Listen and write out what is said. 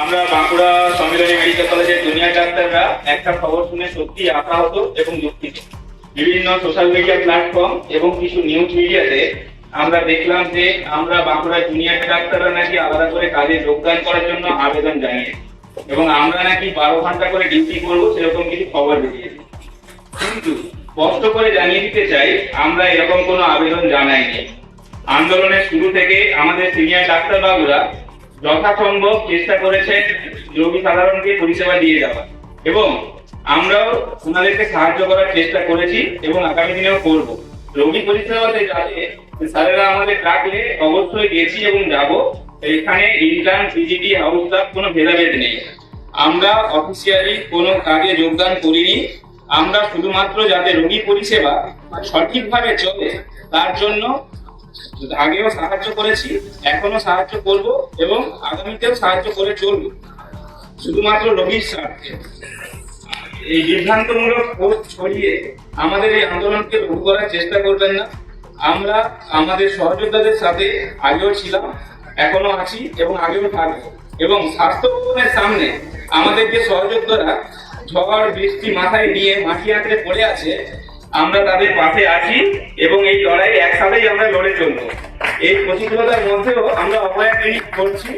আমরা বাঁকুড়া সম্মিলনী মেডিকেল কলেজের জুনিয়র ডাক্তাররা একটা খবর শুনে সত্যি আশাহত এবং দুঃখিত। বিভিন্ন সোশ্যাল মিডিয়া প্ল্যাটফর্ম এবং কিছু নিউজ মিডিয়াতে আমরা দেখলাম যে আমরা বাঁকুড়া জুনিয়র ডাক্তাররা নাকি আলাদা করে কাজে যোগদান করার জন্য আবেদন জানিয়েছি এবং আমরা নাকি বারো ঘণ্টা করে ডিউটি করব সেরকম কিছু খবর বেরিয়েছে। কিন্তু স্পষ্ট করে জানিয়ে দিতে চাই, আমরা এরকম কোনো আবেদন জানাইনি। আন্দোলনের শুরু থেকে আমাদের সিনিয়র ডাক্তারবাবুরা যথাসম্ভব চেষ্টা করেছেন রোগী সাধারণকে পরিষেবা দিয়ে যাওয়া এবং আমরাও ওনাদেরকে সাহায্য করার চেষ্টা করেছি এবং আগামী দিনেও করব। রোগী পরিষেবাতে যাতে স্যারেরা আমাদের ডাকলে অবশ্যই গেছি এবং যাব। এখানে ইন্টার্ন পিজিটি হাউস স্টাফ কোনো ভেদাভেদ নেই। আমরা অফিসিয়ালি কোনো কাজে যোগদান করিনি। আমরা শুধুমাত্র যাতে রোগী পরিষেবা সঠিকভাবে চলে, তার জন্য আগেও সাহায্য করেছি, এখনও সাহায্য করব এবং আগামীতেও সাহায্য করে চলব। শুধুমাত্র রোগীর স্বার্থে। এই বিভ্রান্তমূলক পোস্ট ছড়িয়ে আমাদের এই আন্দোলনকে লঘু করার চেষ্টা করবেন না। আমরা আমাদের সহযোদ্ধাদের সাথে আগেও ছিলাম, এখনও আছি এবং আগেও থাকব। এবং স্বাস্থ্য ভবনের সামনে আমাদের যে সহযোদ্ধারা ঝড়, বৃষ্টি মাথায় নিয়ে মাটি আঁকড়ে পড়ে আছে। আমরা তাদের পাশে আছি এবং এই লড়াই একসাথেই আমরা লড়ে চলবো। এই প্রতিকূলতার মধ্যেও আমরা অপয়া ক্লিনিক করছি।